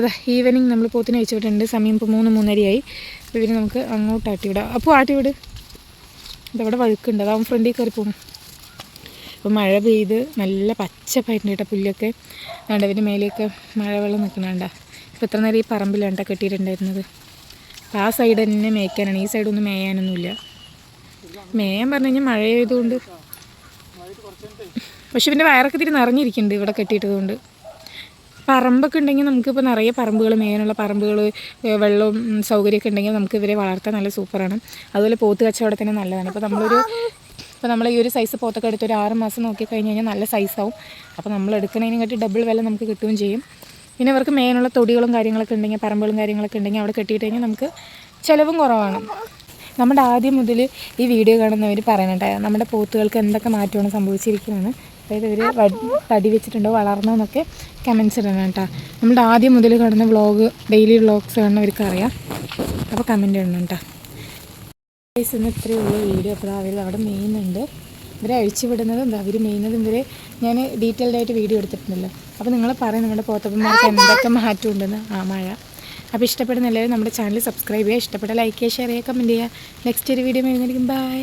അതെ ഈവനിങ് നമ്മൾ പോത്തിനെ വെച്ച് വിട്ടിട്ടുണ്ട് സമയം ഇപ്പോൾ മൂന്ന് മൂന്നരയായി. അപ്പോൾ ഇവർ നമുക്ക് അങ്ങോട്ട് ആട്ടി വിടാം അപ്പോൾ ആട്ടി വിട് ഇതവിടെ വഴുക്കുണ്ട് അതാവും ഫ്രണ്ടിൽ കയറി പോകും അപ്പോൾ മഴ പെയ്ത് നല്ല പച്ചപ്പായിട്ടുണ്ട് കേട്ടോ പുല്ലൊക്കെ. വേണ്ട ഇതിന്റെ മേലെയൊക്കെ മഴവെള്ളം നിൽക്കണണ്ട ഇപ്പോൾ ഇത്ര നേരം ഈ പറമ്പിലാണ് കേട്ടോ കെട്ടിയിട്ടുണ്ടായിരുന്നത്. അപ്പോൾ ആ സൈഡ് തന്നെ മേയ്ക്കാനാണ്. ഈ സൈഡൊന്നും മേയാനൊന്നുമില്ല. മേയാൻ പറഞ്ഞു കഴിഞ്ഞാൽ മഴ ആയതുകൊണ്ട്. പക്ഷെ പിന്നെ വയറൊക്കെ തിരി നിറഞ്ഞിരിക്കുന്നുണ്ട് ഇവിടെ കെട്ടിയിട്ടതുകൊണ്ട്. പറമ്പൊക്കെ ഉണ്ടെങ്കിൽ നമുക്കിപ്പോൾ നിറയെ പറമ്പുകൾ മേയാനുള്ള പറമ്പുകൾ വെള്ളവും സൗകര്യമൊക്കെ ഉണ്ടെങ്കിൽ നമുക്ക് ഇവരെ വളർത്താൻ നല്ല സൂപ്പറാണ്. അതുപോലെ പോത്ത് കച്ചവടത്തിന് നല്ലതാണ്. ഇപ്പോൾ നമ്മളൊരു ഇപ്പോൾ നമ്മൾ ഈ ഒരു സൈസ് പോത്തൊക്കെ എടുത്ത് ഒരു ആറ് മാസം നോക്കി കഴിഞ്ഞ് കഴിഞ്ഞാൽ നല്ല സൈസാവും അപ്പോൾ നമ്മൾ എടുക്കുന്നതിനെക്കാട്ടി ഡബിൾ വില നമുക്ക് കിട്ടുകയും ചെയ്യും. പിന്നെ ഇവർക്ക് മേയാനുള്ള തൊടികളും കാര്യങ്ങളൊക്കെ ഉണ്ടെങ്കിൽ പറമ്പുകളും കാര്യങ്ങളൊക്കെ ഉണ്ടെങ്കിൽ അവിടെ കെട്ടിയിട്ട് കഴിഞ്ഞാൽ നമുക്ക് ചിലവും കുറവാണ്. നമ്മുടെ ആദ്യം മുതൽ ഈ വീഡിയോ കാണുന്നവർ പറയണട്ടെ നമ്മുടെ പോത്തുകൾക്ക് എന്തൊക്കെ മാറ്റമാണ് സംഭവിച്ചിരിക്കുന്നതെന്ന് അതായത് ഇവർ തടി വെച്ചിട്ടുണ്ടോ വളർന്നോ എന്നൊക്കെ കമൻസ് ഇടണം കേട്ടോ. നമ്മുടെ ആദ്യം മുതൽ കാണുന്ന വ്ളോഗ് ഡെയിലി വ്ളോഗ്സ് കാണുന്നവർക്ക് അറിയാം. അപ്പോൾ കമന്റ് ഇടണം കേട്ടോ. ഗൈസ് ഇന്ന് ഇത്രയേ ഉള്ളൂ വീഡിയോ. അപ്പോൾ അവർ അവിടെ മെയിനുണ്ട് ഇവരെ അഴിച്ചു വിടുന്നതും എന്താ? അവർ മെയിനതും ഇവരെ ഞാൻ ഡീറ്റെയിൽഡ് ആയിട്ട് വീഡിയോ എടുത്തിട്ടുണ്ടല്ലോ. അപ്പോൾ നിങ്ങൾ പറയും നമ്മുടെ പോത്തപ്പന്മാർക്ക് എന്തൊക്കെ മാറ്റം ഉണ്ടെന്ന് ആ മഴ. അപ്പോൾ ഇഷ്ടപ്പെടുന്ന എല്ലാവരും നമ്മുടെ ചാനൽ സബ്സ്ക്രൈബ് ചെയ്യുക. ഇഷ്ടപ്പെട്ട ലൈക്ക് ചെയ്യുക ഷെയർ ചെയ്യുക കമന്റ് ചെയ്യുക. നെക്സ്റ്റ് ഒരു വീഡിയോ വരുന്നതായിരിക്കും. ബൈ